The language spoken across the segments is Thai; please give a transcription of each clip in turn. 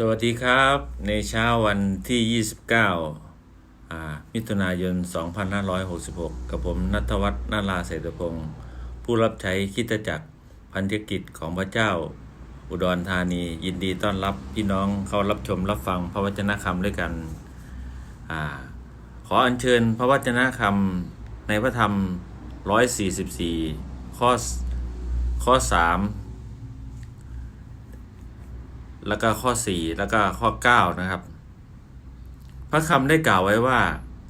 สวัสดีครับในเช้าวันที่ 29อ่ามิถุนายน 2566 กับผมนัทวัฒน์นาราเศรษฐพงศ์ผู้รับใช้คิดจักรพันธกิจของพระเจ้า อุดรธานี ยินดีต้อนรับพี่น้องเข้ารับชมรับฟังพระวจนะคำด้วยกันอาขออัญเชิญพระวจนะคำในพระธรรม 144 ข้อข้อ 3 แล้วก็ข้อ 4 แล้วก็ข้อ 9 นะครับ พระคำได้กล่าวไว้ว่า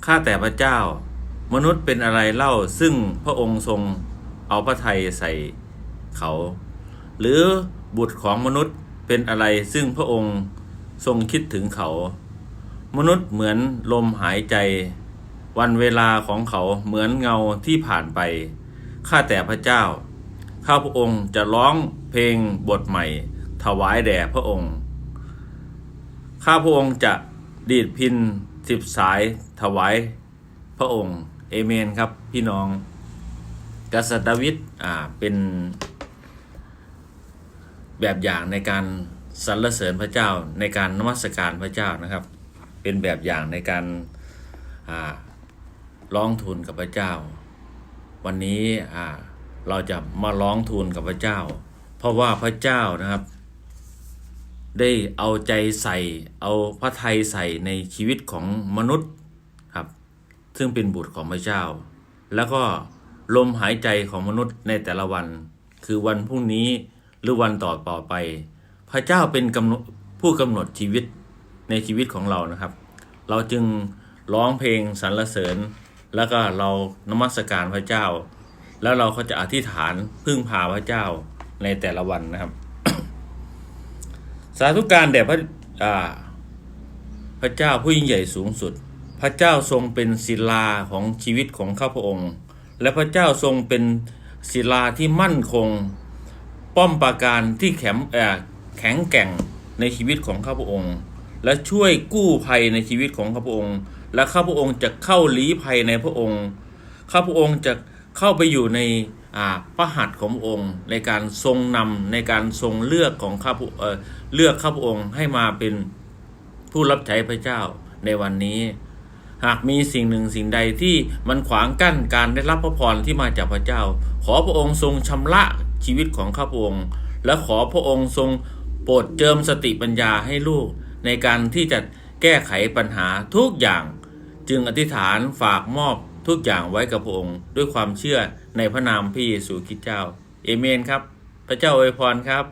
ข้าแต่พระเจ้ามนุษย์เป็นอะไรเล่าซึ่งพระองค์ทรงเอาพระทัยใส่เขา หรือบุตรของมนุษย์เป็นอะไรซึ่งพระองค์ทรงคิดถึงเขา มนุษย์เหมือนลมหายใจ วันเวลาของเขาเหมือนเงาที่ผ่านไปข้าแต่พระเจ้าข้าพระองค์จะร้องเพลงบทใหม่ ถวายแด่พระองค์ ข้าพระองค์จะดีดพินสิบสายถวายพระองค์ เอเมนครับพี่น้อง กษัตริย์ดาวิดอ่าเป็นแบบอย่างในการสรรเสริญพระเจ้าในการนมัสการพระเจ้านะครับ เป็นแบบอย่างในการอ่าร้องทูลกับพระเจ้า วันนี้อ่าเราจะมาร้องทูลกับพระเจ้า เพราะว่าพระเจ้านะครับ ได้เอาใจใส่ เอาพระทัยใส่ในชีวิตของมนุษย์ครับ ซึ่งเป็นบุตรของพระเจ้า แล้วก็ลมหายใจของมนุษย์ในแต่ละวัน คือวันพรุ่งนี้หรือวันต่อต่อไป พระเจ้าเป็นกำหนดผู้กำหนดชีวิตในชีวิตของเรานะครับ เราจึงร้องเพลงสรรเสริญ แล้วก็เรานมัสการพระเจ้า แล้วเราก็จะอธิษฐานพึ่งพาพระเจ้าในแต่ละวันนะครับ สาธุการแด่พระอ่าพระเจ้าผู้ยิ่งใหญ่สูงสุด พระเจ้าทรงเป็นศิลาของชีวิตของข้าพระองค์ และพระเจ้าทรงเป็นศิลาที่มั่นคง ป้อมปราการที่แข็งแข็งแกร่งในชีวิตของข้าพระองค์ และช่วยกู้ภัยในชีวิตของข้าพระองค์ และข้าพระองค์จะเข้าลี้ภัยในพระองค์ข้าพระองค์จะเข้าไปอยู่ใน พระหัตถ์ของพระองค์ในการทรงนำในการทรงเลือกของข้าพระเเลือกข้าพระองค์ให้มาเป็นผู้รับใช้พระเจ้าในวันนี้ หากมีสิ่งหนึ่งสิ่งใดที่มันขวางกั้นการได้รับพระพรที่มาจากพระเจ้า ขอพระองค์ทรงชำระชีวิตของข้าพระองค์ และขอพระองค์ทรงโปรดเจิมสติปัญญาให้ลูก ในการที่จะแก้ไขปัญหาทุกอย่าง จึงอธิษฐานฝากมอบทุกอย่างไว้กับพระองค์ด้วยความเชื่อ ในพระนามพระเยซูคริสต์เจ้า เอเมนครับ พระเจ้าอวยพรครับ